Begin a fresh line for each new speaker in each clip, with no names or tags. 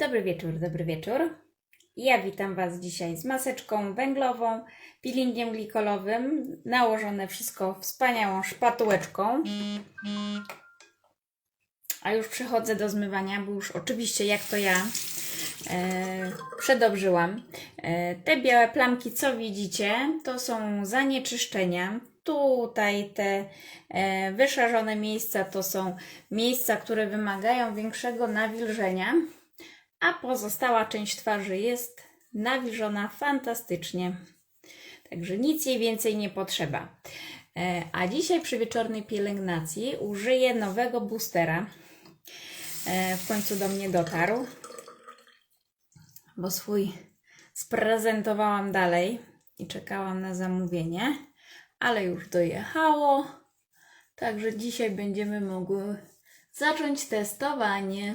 Dobry wieczór, dobry wieczór. Ja witam Was dzisiaj z maseczką węglową, peelingiem glikolowym, nałożone wszystko wspaniałą szpatułeczką. A już przechodzę do zmywania, bo już oczywiście jak to ja e, przedobrzyłam. E, te białe plamki, co widzicie, to są zanieczyszczenia. Tutaj te e, wyszarzone miejsca to są miejsca, które wymagają większego nawilżenia, a pozostała część twarzy jest nawilżona fantastycznie. Także nic jej więcej nie potrzeba. E, A dzisiaj przy wieczornej pielęgnacji użyję nowego boostera. E, W końcu do mnie dotarł, bo swój sprezentowałam dalej i czekałam na zamówienie, ale już dojechało. Także dzisiaj będziemy mogły zacząć testowanie.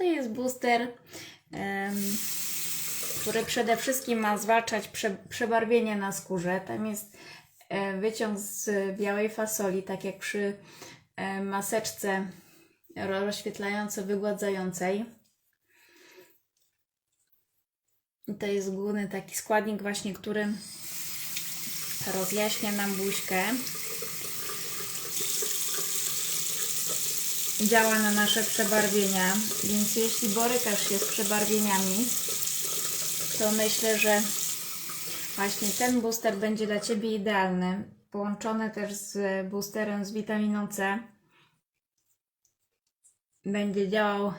To jest booster, który przede wszystkim ma zwalczać prze, przebarwienie na skórze. Tam jest e, wyciąg z białej fasoli, tak jak przy e, maseczce ro- rozświetlająco-wygładzającej. To jest główny taki składnik właśnie, który rozjaśnia nam buźkę. Działa na nasze przebarwienia, więc jeśli borykasz się z przebarwieniami, to myślę, że właśnie ten booster będzie dla Ciebie idealny. Połączony też z boosterem z witaminą C. Będzie działał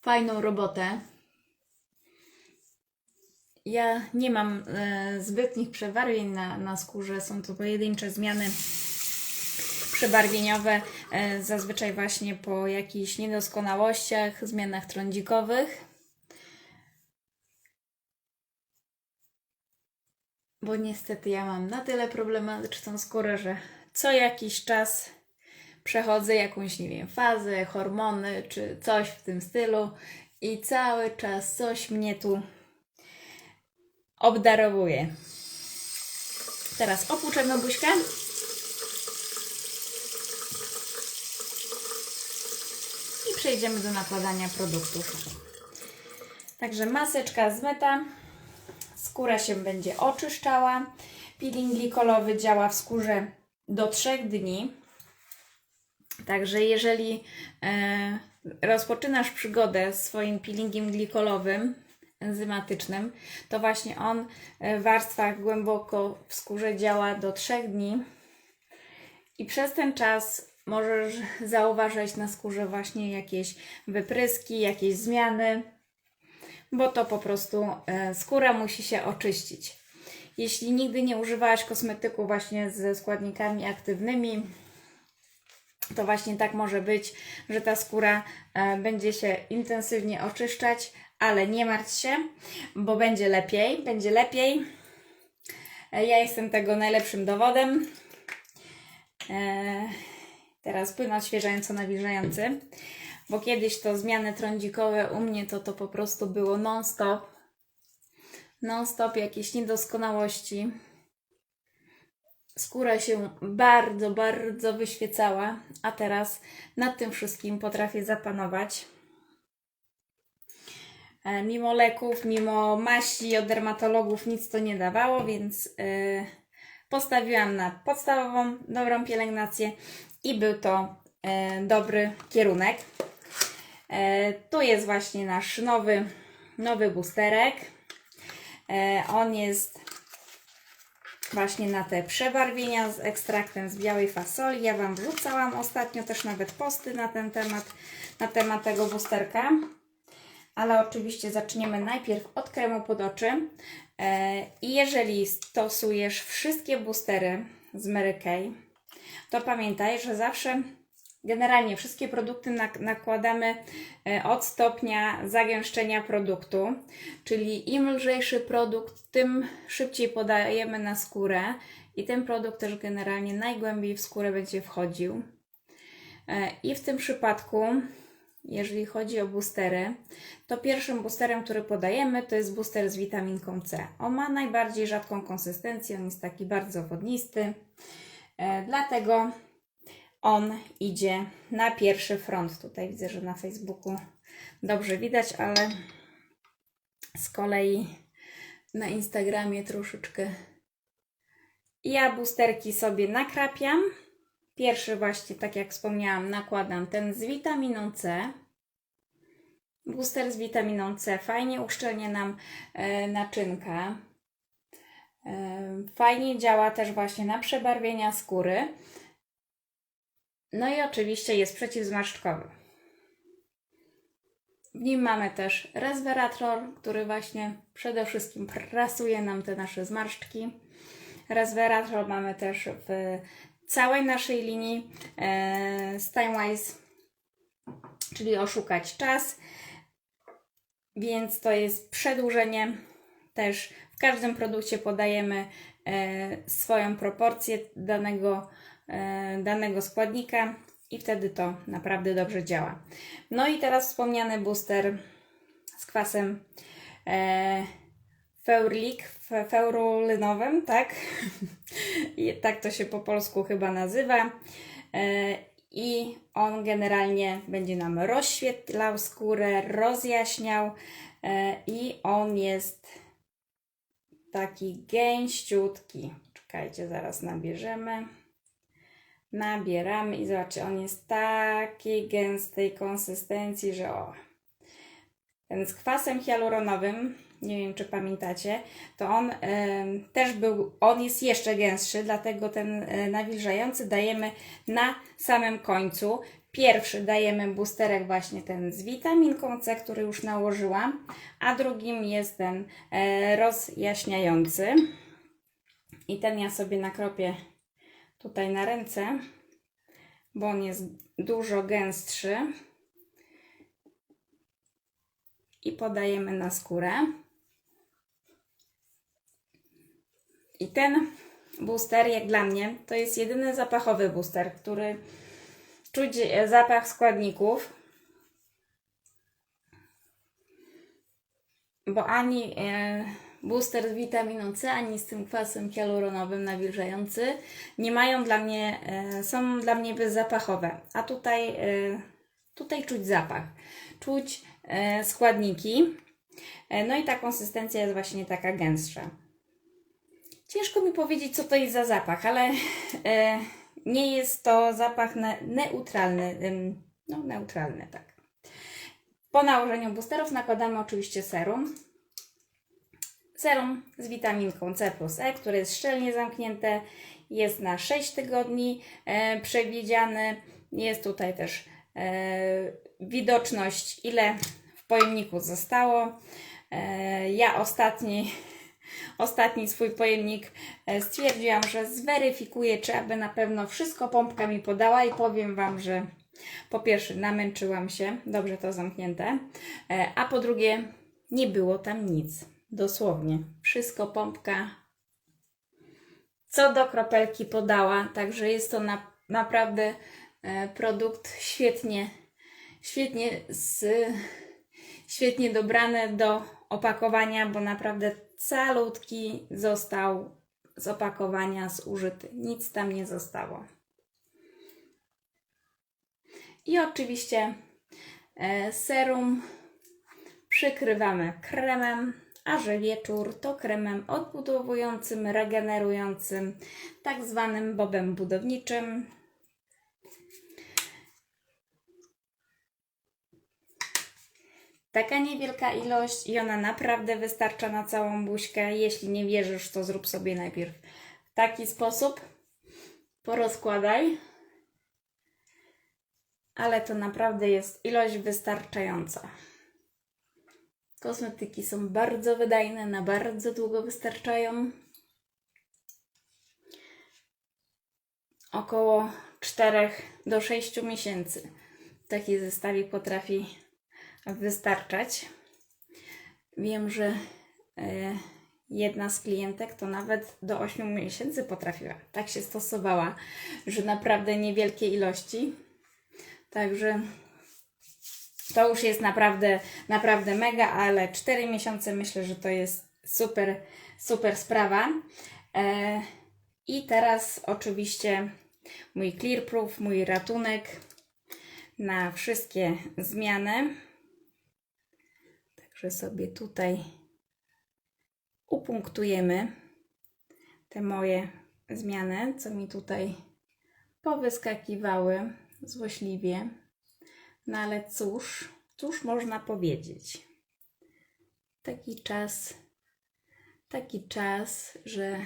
fajną robotę. Ja nie mam e, zbytnich przebarwień na, na skórze, są to pojedyncze zmiany przebarwieniowe, e, zazwyczaj właśnie po jakichś niedoskonałościach, zmianach trądzikowych. Bo niestety ja mam na tyle problematyczną skórę, że co jakiś czas przechodzę jakąś, nie wiem, fazę, hormony czy coś w tym stylu i cały czas coś mnie tu obdarowuje. Teraz opłuczemy buźkę. Przejdziemy do nakładania produktów. Także maseczka zmyta, skóra się będzie oczyszczała. Peeling glikolowy działa w skórze do 3 dni. Także jeżeli e, rozpoczynasz przygodę z swoim peelingiem glikolowym, enzymatycznym, to właśnie on e, w warstwach głęboko w skórze działa do 3 dni. I przez ten czas możesz zauważyć na skórze właśnie jakieś wypryski, jakieś zmiany, bo to po prostu e, skóra musi się oczyścić. Jeśli nigdy nie używałaś kosmetyku właśnie ze składnikami aktywnymi, to właśnie tak może być, że ta skóra e, będzie się intensywnie oczyszczać, ale nie martw się, bo będzie lepiej, będzie lepiej. E, Ja jestem tego najlepszym dowodem. E, teraz płyn odświeżająco nawilżający, bo kiedyś to zmiany trądzikowe u mnie to to po prostu było non-stop. Non-stop jakieś niedoskonałości. Skóra się bardzo, bardzo wyświecała, a teraz nad tym wszystkim potrafię zapanować. E, Mimo leków, mimo maści od dermatologów nic to nie dawało, więc e, postawiłam na podstawową, dobrą pielęgnację i był to e, dobry kierunek. E, tu jest właśnie nasz nowy, nowy boosterek. E, on jest właśnie na te przebarwienia z ekstraktem z białej fasoli. Ja Wam wrzucałam ostatnio też nawet posty na ten temat, na temat tego boosterka. Ale oczywiście zaczniemy najpierw od kremu pod oczy. I jeżeli stosujesz wszystkie boostery z Mary Kay, to pamiętaj, że zawsze generalnie wszystkie produkty nak- nakładamy e, od stopnia zagęszczenia produktu, czyli im lżejszy produkt, tym szybciej podajemy na skórę i ten produkt też generalnie najgłębiej w skórę będzie wchodził. E, I w tym przypadku, jeżeli chodzi o boostery, to pierwszym boosterem, który podajemy, to jest booster z witaminką C. On ma najbardziej rzadką konsystencję, on jest taki bardzo wodnisty. E, Dlatego on idzie na pierwszy front. Tutaj widzę, że na Facebooku dobrze widać, ale z kolei na Instagramie troszeczkę. Ja boosterki sobie nakrapiam. Pierwszy właśnie, tak jak wspomniałam, nakładam ten z witaminą C. Booster z witaminą C fajnie uszczelnia nam e. Fajnie działa też właśnie na przebarwienia skóry. No i oczywiście jest przeciwzmarszczkowy. W nim mamy też resveratrol, który właśnie przede wszystkim prasuje nam te nasze zmarszczki. Resveratrol mamy też w całej naszej linii e, Steinwise, czyli oszukać czas. Więc to jest przedłużenie. Też w każdym produkcie podajemy e, swoją proporcję danego, e, danego składnika i wtedy to naprawdę dobrze działa. No i teraz wspomniany booster z kwasem e, Feurlik, fe- feurolynowym, tak? I tak to się po polsku chyba nazywa. I on generalnie będzie nam rozświetlał skórę, rozjaśniał i on jest taki gęściutki. Czekajcie, zaraz nabierzemy. Nabieramy i zobaczcie, on jest takiej gęstej konsystencji, że o. Ten z kwasem hialuronowym, nie wiem czy pamiętacie, to on em, też był, on jest jeszcze gęstszy, dlatego ten e, nawilżający dajemy na samym końcu. Pierwszy dajemy boosterek właśnie ten z witaminką C, który już nałożyłam, a drugim jest ten e, rozjaśniający. I ten ja sobie nakropię tutaj na ręce, bo on jest dużo gęstszy. I podajemy na skórę. I ten booster, jak dla mnie, to jest jedyny zapachowy booster, który czuć e, zapach składników. Bo ani e, booster z witaminą C, ani z tym kwasem hialuronowym nawilżający nie mają dla mnie, e, są dla mnie bezzapachowe. A tutaj, tutaj czuć zapach. Czuć składniki. No i ta konsystencja jest właśnie taka gęstsza. Ciężko mi powiedzieć, co to jest za zapach, ale nie jest to zapach ne, neutralny. No, neutralny, tak. Po nałożeniu boosterów nakładamy oczywiście serum. Serum z witaminką C plus E, które jest szczelnie zamknięte. Jest na 6 tygodni e, przewidziany. Jest tutaj też e, widoczność, ile w pojemniku zostało. E, ja ostatni ostatni swój pojemnik e, stwierdziłam, że zweryfikuję, czy aby na pewno wszystko pompka mi podała i powiem Wam, że po pierwsze namęczyłam się, dobrze to zamknięte, e, a po drugie nie było tam nic, dosłownie. Wszystko pompka co do kropelki podała, także jest to na, naprawdę e, produkt świetnie, świetnie z, świetnie dobrany do opakowania, bo naprawdę calutki został z opakowania zużyty. Nic tam nie zostało. I oczywiście e, serum przykrywamy kremem, a że wieczór to kremem odbudowującym, regenerującym, tak zwanym bobem budowniczym. Taka niewielka ilość i ona naprawdę wystarcza na całą buźkę. Jeśli nie wierzysz, to zrób sobie najpierw w taki sposób. Porozkładaj. Ale to naprawdę jest ilość wystarczająca. Kosmetyki są bardzo wydajne, na bardzo długo wystarczają. Około 4 do 6 miesięcy taki zestawik potrafi wystarczać. Wiem, że e, jedna z klientek to nawet do 8 miesięcy potrafiła. Tak się stosowała, że naprawdę niewielkie ilości. Także to już jest naprawdę, naprawdę mega, ale 4 miesiące myślę, że to jest super, super sprawa. E, I teraz oczywiście mój clear proof, mój ratunek na wszystkie zmiany. Także sobie tutaj upunktujemy te moje zmiany, co mi tutaj powyskakiwały złośliwie. No ale cóż, cóż można powiedzieć? Taki czas, taki czas, że,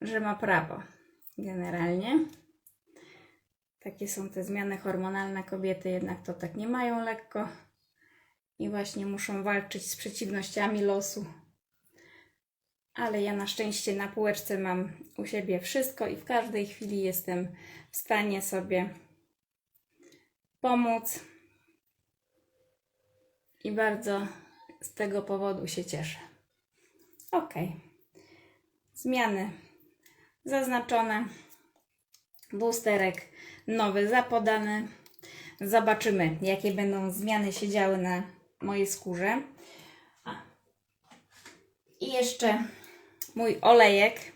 że ma prawo generalnie. Takie są te zmiany hormonalne. Kobiety jednak to tak nie mają lekko i właśnie muszą walczyć z przeciwnościami losu. Ale ja na szczęście na półeczce mam u siebie wszystko i w każdej chwili jestem w stanie sobie pomóc. I bardzo z tego powodu się cieszę. Ok. Zmiany zaznaczone. Boosterek nowy zapodany. Zobaczymy, jakie będą zmiany się działy na mojej skórze. I jeszcze mój olejek.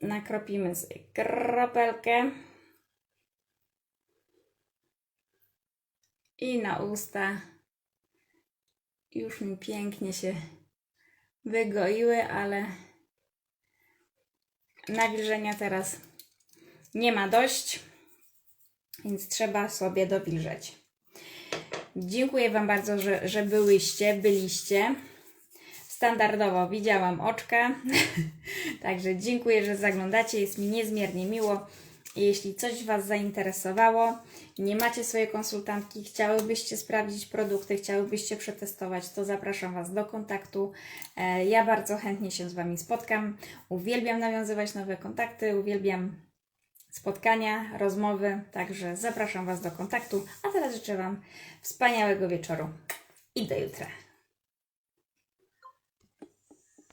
Nakropimy sobie kropelkę. I na usta już mi pięknie się wygoiły, ale nawilżenia teraz nie ma dość, więc trzeba sobie dowilżeć. Dziękuję Wam bardzo, że, że byłyście, byliście. Standardowo widziałam oczka, także dziękuję, że zaglądacie. Jest mi niezmiernie miło. Jeśli coś Was zainteresowało, nie macie swojej konsultantki, chciałybyście sprawdzić produkty, chciałybyście przetestować, to zapraszam Was do kontaktu. E, Ja bardzo chętnie się z Wami spotkam. Uwielbiam nawiązywać nowe kontakty, uwielbiam spotkania, rozmowy, także zapraszam Was do kontaktu. A teraz życzę Wam wspaniałego wieczoru i do jutra.